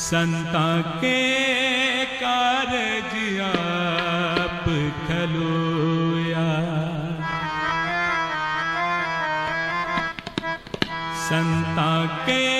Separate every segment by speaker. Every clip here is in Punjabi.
Speaker 1: ਸੰਤਾਂ ਕੇ ਕਾਰਜ ਆਪ ਖਲੋਇਆ। ਸੰਤਾਂ ਕੇ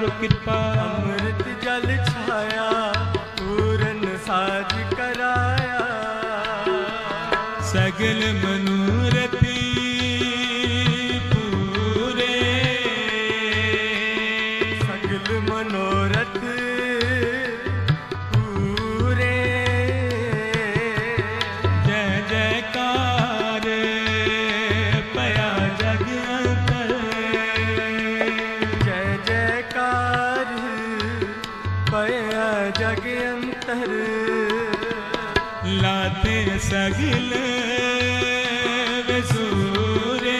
Speaker 1: ਕਰੋ ਕਿਰਪਾ
Speaker 2: ਅੰਮ੍ਰਿਤ ਜਲ
Speaker 1: सगिल विसूरे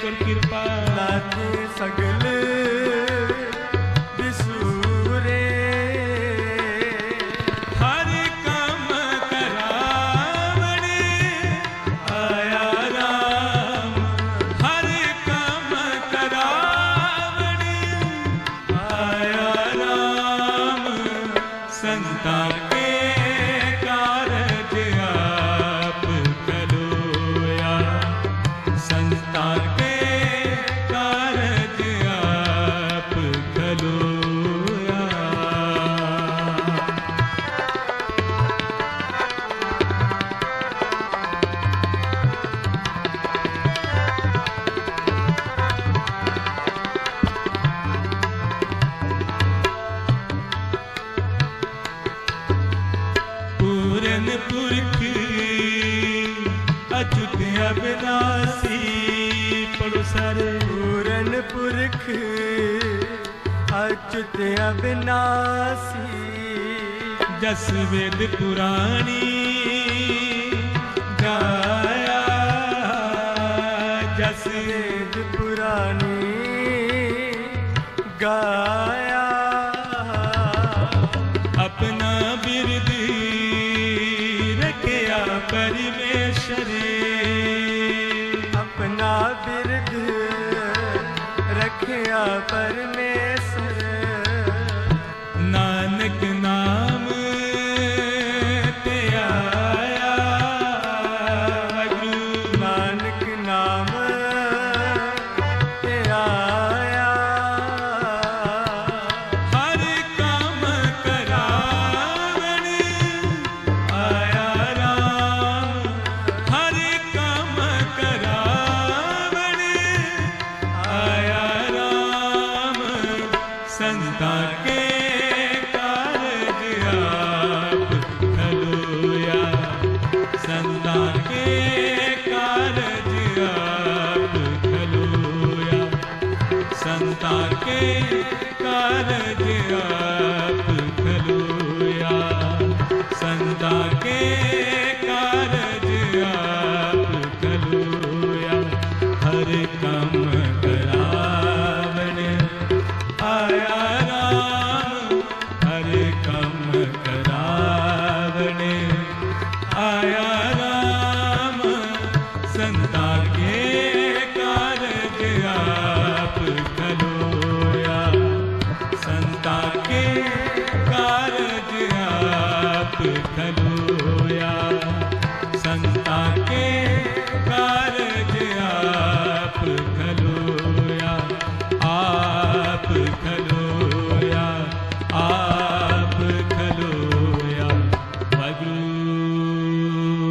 Speaker 1: कुल कृपा लागे सगिल विसूरे हर काम करावण आया राम हर काम करावण आया राम संता के ਅਬਿਨਾਸੀ ਪੜੋ
Speaker 2: ਪੂਰਨ ਪੁਰਖ ਅਚੁਤ ਅਬਿਨਾਸੀ
Speaker 1: ਜਸ ਪੁਰਾਣੀ ਗਾਇਆ ਜਸ
Speaker 2: ਪੁਰਾਣੀ ਗਾਇਆ
Speaker 1: पर ਕਾਰਜ